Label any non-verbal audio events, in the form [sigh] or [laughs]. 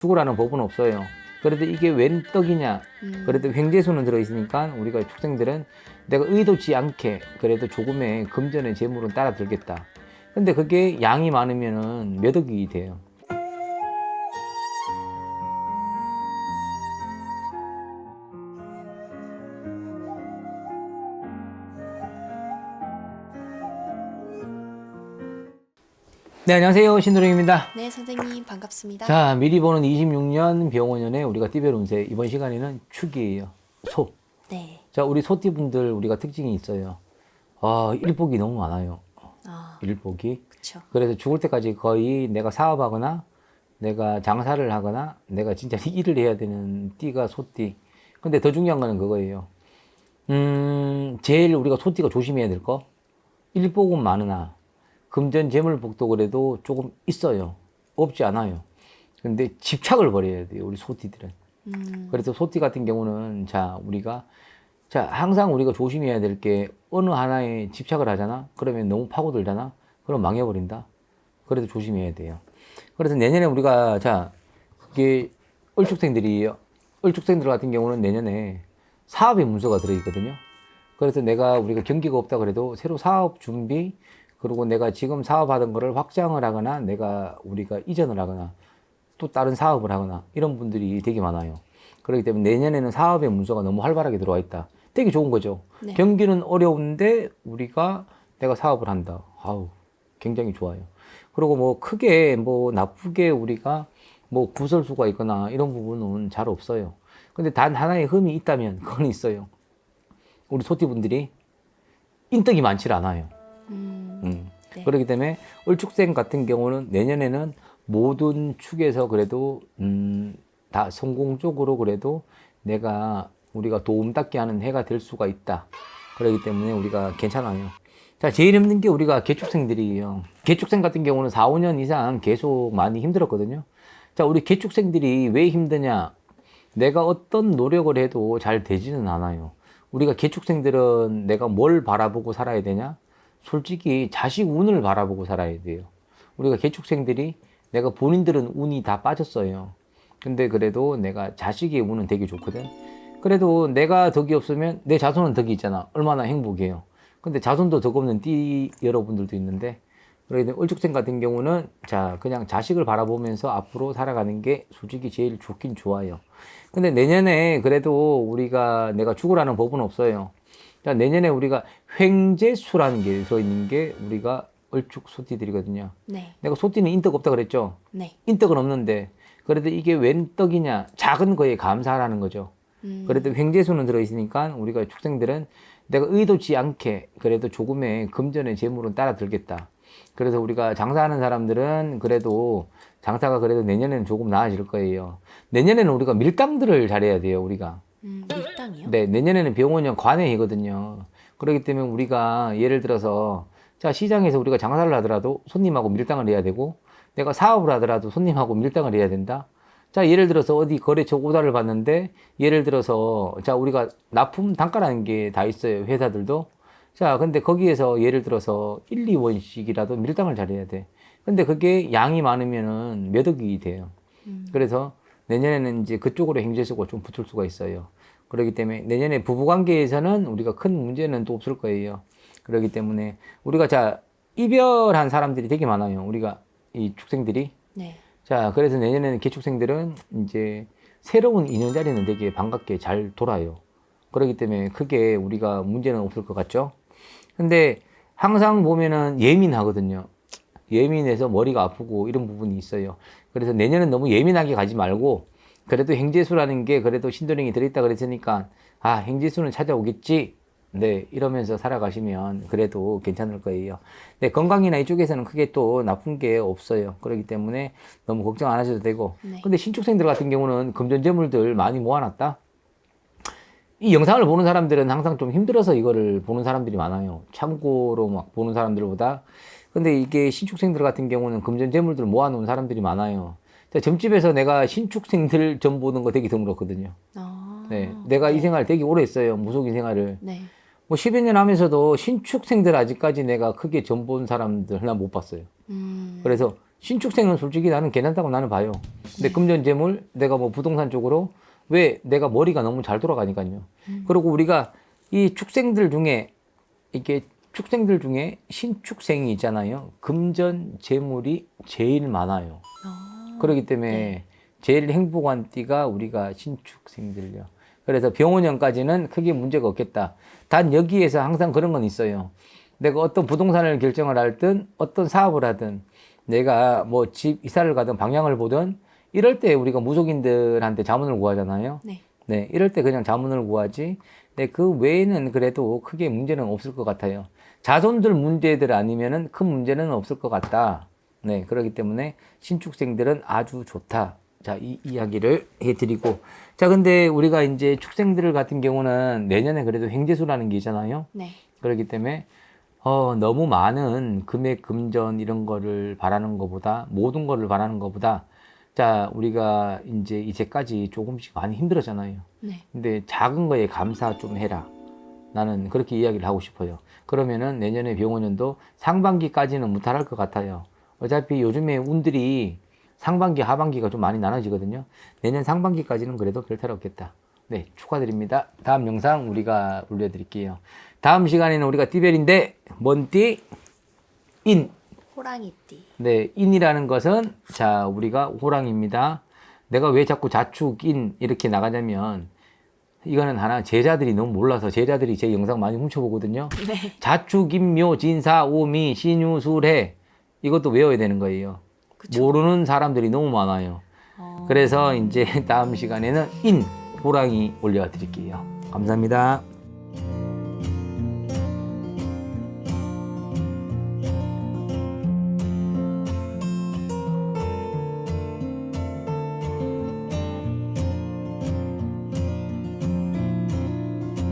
죽으라는 법은 없어요. 그래도 이게 웬 떡이냐? 음. 그래도 횡재수는 들어있으니까 우리가 축생들은 내가 의도치 않게 그래도 조금의 금전의 재물은 따라 들겠다. 근데 그게 양이 많으면은 몇 억이 돼요. 네, 안녕하세요. 신도령입니다. 네, 선생님 반갑습니다. 자, 미리 보는 26년 병원연에 우리가 띠별 운세 이번 시간에는 축이에요. 소. 네. 자, 우리 소띠분들 우리가 특징이 있어요. 아, 일복이 너무 많아요. 아, 일복이. 그렇죠. 그래서 죽을 때까지 거의 내가 사업하거나 내가 장사를 하거나 내가 진짜 [laughs] 일을 해야 되는 띠가 소띠. 근데 더 중요한 거는 그거예요. 음, 제일 우리가 소띠가 조심해야 될 거. 일복은 많으나 금전 재물 복도 그래도 조금 있어요. 없지 않아요. 근데 집착을 버려야 돼요. 우리 소띠들은. 음, 그래서 소띠 같은 경우는 자 우리가 자 항상 우리가 조심해야 될 게 어느 하나에 집착을 하잖아 그러면 너무 파고들잖아 그럼 망해 버린다 그래도 조심해야 돼요 그래서 내년에 우리가 자 이게 을축생들이에요 을축생들 같은 경우는 내년에 사업의 문서가 들어 있거든요 그래서 내가 우리가 경기가 없다 그래도 새로 사업 준비 그리고 내가 지금 사업하던 거를 확장을 하거나 내가 우리가 이전을 하거나 또 다른 사업을 하거나 이런 분들이 되게 많아요. 그렇기 때문에 내년에는 사업의 문서가 너무 활발하게 들어와 있다. 되게 좋은 거죠. 네. 경기는 어려운데 우리가 내가 사업을 한다. 아우, 굉장히 좋아요. 그리고 뭐 크게 뭐 나쁘게 우리가 뭐 구설수가 있거나 이런 부분은 잘 없어요. 근데 단 하나의 흠이 있다면 그건 있어요. 우리 소띠분들이 인덕이 많지 않아요. 음, 음. 네. 그렇기 때문에 을축생 같은 경우는 내년에는 모든 축에서 그래도 음, 다 성공적으로 그래도 내가 우리가 도움닫게 하는 해가 될 수가 있다. 그렇기 때문에 우리가 괜찮아요. 자, 제일 힘든 게 우리가 개축생들이에요. 개축생 같은 경우는 4, 5년 이상 계속 많이 힘들었거든요. 자, 우리 개축생들이 왜 힘드냐? 내가 어떤 노력을 해도 잘 되지는 않아요. 우리가 개축생들은 내가 뭘 바라보고 살아야 되냐? 솔직히 자식 운을 바라보고 살아야 돼요. 우리가 개축생들이 내가 본인들은 운이 다 빠졌어요. 근데 그래도 내가 자식의 운은 되게 좋거든. 그래도 내가 덕이 없으면 내 자손은 덕이 있잖아. 얼마나 행복해요. 근데 자손도 덕 없는 띠 여러분들도 있는데 그래도 을축생 같은 경우는 자 그냥 자식을 바라보면서 앞으로 살아가는 게 솔직히 제일 좋긴 좋아요. 근데 내년에 그래도 우리가 내가 죽으라는 법은 없어요. 자 내년에 우리가 횡재수라는 게 들어있는 게 우리가 을축 소띠들이거든요. 네, 내가 소띠는 인덕 없다 그랬죠. 네. 인덕은 없는데 그래도 이게 웬 떡이냐 작은 거에 감사하라는 거죠. 음, 그래도 횡재수는 들어있으니까 우리가 축생들은 내가 의도치 않게 그래도 조금의 금전의 재물은 따라 들겠다. 그래서 우리가 장사하는 사람들은 그래도 장사가 그래도 내년에는 조금 나아질 거예요. 내년에는 우리가 밀당들을 잘해야 돼요, 우리가. 음, 밀당이요? 네, 내년에는 병원형 관회이거든요. 그렇기 때문에 우리가 예를 들어서 자, 시장에서 우리가 장사를 하더라도 손님하고 밀당을 해야 되고 내가 사업을 하더라도 손님하고 밀당을 해야 된다. 자, 예를 들어서 어디 거래처 오다를 받는데 예를 들어서 자, 우리가 납품 단가라는 게 다 있어요. 회사들도. 자, 근데 거기에서 예를 들어서 1, 2원씩이라도 밀당을 잘해야 돼. 근데 그게 양이 많으면은 몇 억이 돼요. 음, 그래서 내년에는 이제 그쪽으로 행제수가 좀 붙을 수가 있어요. 그렇기 때문에 내년에 부부관계에서는 우리가 큰 문제는 또 없을 거예요. 그렇기 때문에 우리가 자 이별한 사람들이 되게 많아요. 우리가 이 축생들이 네. 자 그래서 내년에는 개축생들은 이제 새로운 인연 자리는 되게 반갑게 잘 돌아요. 그렇기 때문에 크게 우리가 문제는 없을 것 같죠. 근데 항상 보면은 예민하거든요. 예민해서 머리가 아프고 이런 부분이 있어요. 그래서 내년은 너무 예민하게 가지 말고 그래도 행재수라는 게 그래도 신도령이 들어있다 그랬으니까 아 행재수는 찾아오겠지. 네 이러면서 살아가시면 그래도 괜찮을 거예요. 네 건강이나 이쪽에서는 크게 또 나쁜 게 없어요. 그렇기 때문에 너무 걱정 안 하셔도 되고. 네. 근데 신축생들 같은 경우는 금전재물들 많이 모아놨다. 이 영상을 보는 사람들은 항상 좀 힘들어서 이거를 보는 사람들이 많아요. 참고로 막 보는 사람들보다. 근데 이게 신축생들 같은 경우는 금전 재물들 모아놓은 사람들이 많아요. 자, 점집에서 내가 신축생들 점 보는 거 되게 드물었거든요. 아, 네. 내가 이 생활 되게 오래 했어요. 무속인 생활을. 네. 뭐 10여 년 하면서도 신축생들 아직까지 내가 크게 점 본 사람들 하나 못 봤어요. 음, 그래서 신축생은 솔직히 나는 괜찮다고 나는 봐요. 근데 네. 금전 재물 내가 뭐 부동산 쪽으로 왜 내가 머리가 너무 잘 돌아가니까요. 음. 그리고 우리가 이 축생들 중에 이게 축생들 중에 신축생이 있잖아요. 금전 재물이 제일 많아요. 어. 그렇기 때문에 네. 제일 행복한 띠가 우리가 신축생들요. 그래서 병원년까지는 크게 문제가 없겠다. 단 여기에서 항상 그런 건 있어요. 내가 어떤 부동산을 결정을 할든 어떤 사업을 하든 내가 뭐 집 이사를 가든 방향을 보든 이럴 때 우리가 무속인들한테 자문을 구하잖아요. 네. 네, 이럴 때 그냥 자문을 구하지. 네, 그 외에는 그래도 크게 문제는 없을 것 같아요. 자손들 문제들 아니면은 큰 문제는 없을 것 같다. 네, 그렇기 때문에 신축생들은 아주 좋다. 자, 이 이야기를 해드리고. 자, 근데 우리가 이제 축생들 같은 경우는 내년에 그래도 행재수라는 게 있잖아요. 네. 그렇기 때문에 어, 너무 많은 금액, 금전 이런 거를 바라는 것보다 모든 거를 바라는 것보다 자, 우리가 이제 이제까지 조금씩 많이 힘들었잖아요. 네. 근데 작은 거에 감사 좀 해라. 나는 그렇게 이야기를 하고 싶어요. 그러면은 내년에 병원년도 상반기까지는 무탈할 것 같아요. 어차피 요즘에 운들이 상반기, 하반기가 좀 많이 나눠지거든요. 내년 상반기까지는 그래도 별 탈 없겠다. 네, 축하드립니다. 다음 영상 우리가 올려드릴게요. 다음 시간에는 우리가 띠별인데, 뭔 띠? 인. 호랑이띠. 네, 인이라는 것은 자 우리가 호랑입니다. 내가 왜 자꾸 자축인 이렇게 나가냐면 이거는 하나 제자들이 너무 몰라서 제자들이 제 영상 많이 훔쳐보거든요. 네. 자축인묘 진사 오미 신유술해 이것도 외워야 되는 거예요. 그쵸. 모르는 사람들이 너무 많아요. 어. 그래서 이제 [laughs] 다음 시간에는 인 호랑이 올려드릴게요. 감사합니다.